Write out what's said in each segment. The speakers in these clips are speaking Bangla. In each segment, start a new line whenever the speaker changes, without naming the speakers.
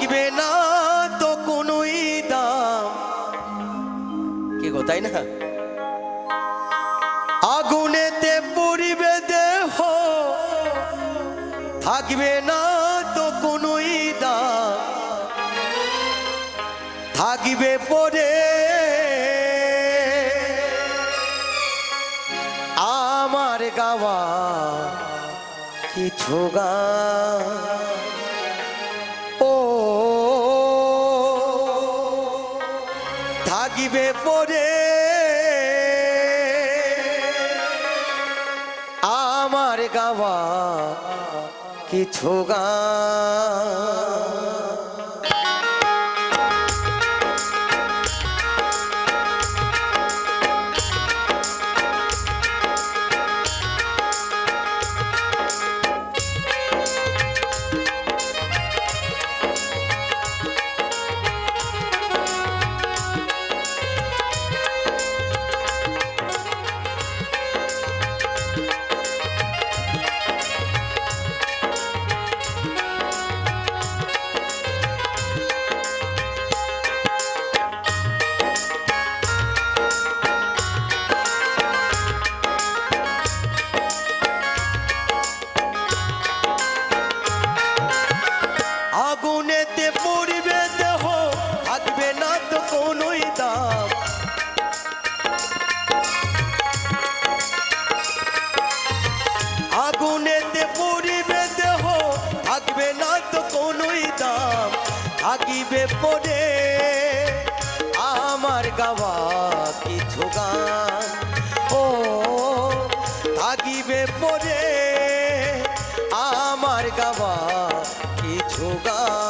থাকবে না তো কোনোই দাম। কি গো, তাই না? আগুনেতে পরিবে দেহ। থাকবে না তো কোনোই দাম। থাকিবে পরে। আমার গাওয়া কিছু গান। থাকিবে পরে। আমার গাওয়া কিছু গান। থাকিবে পড়ে আমার গাওয়া কিছু গান। ও থাকিবে পড়ে আমার গাওয়া কিছু গান।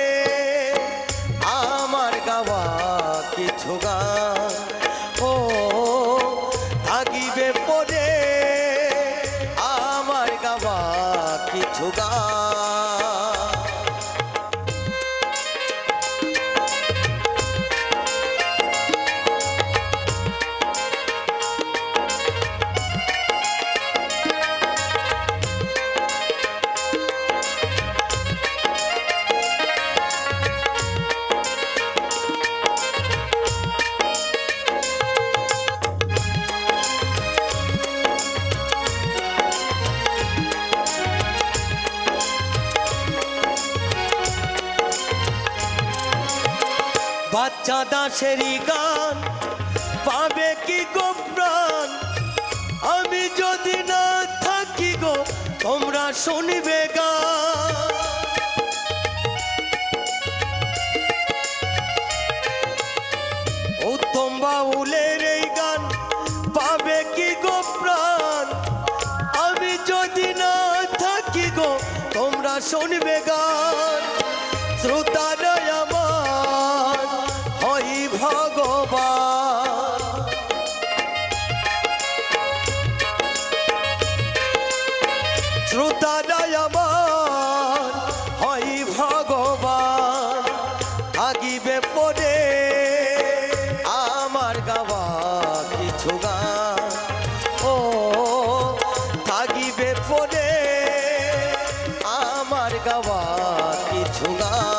কিছু বাচ্চা দাসেরই গান পাবে কি গো প্রাণ? আমি যদি না থাকি গো, তোমরা শুনবে গান। উত্তম বাউলের এই গান পাবে কি গো প্রাণ? আমি যদি না থাকি গো, তোমরা শুনবে গান। থাকিবে পরে আমার গাওয়া কিছু গান ও থাকিবে পরে আমার গাওয়া কিছু গান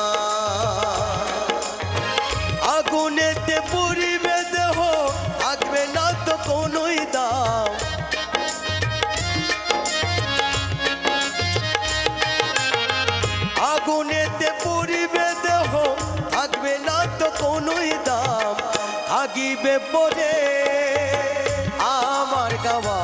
কোনোই দাম থাকিবে পরে আমার গাওয়া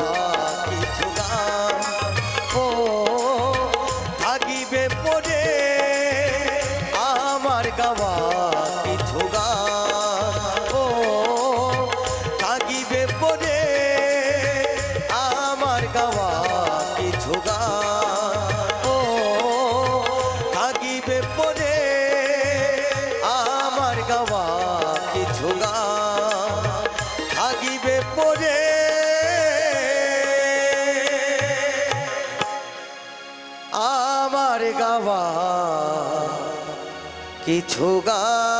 গাওয়া কিছু গান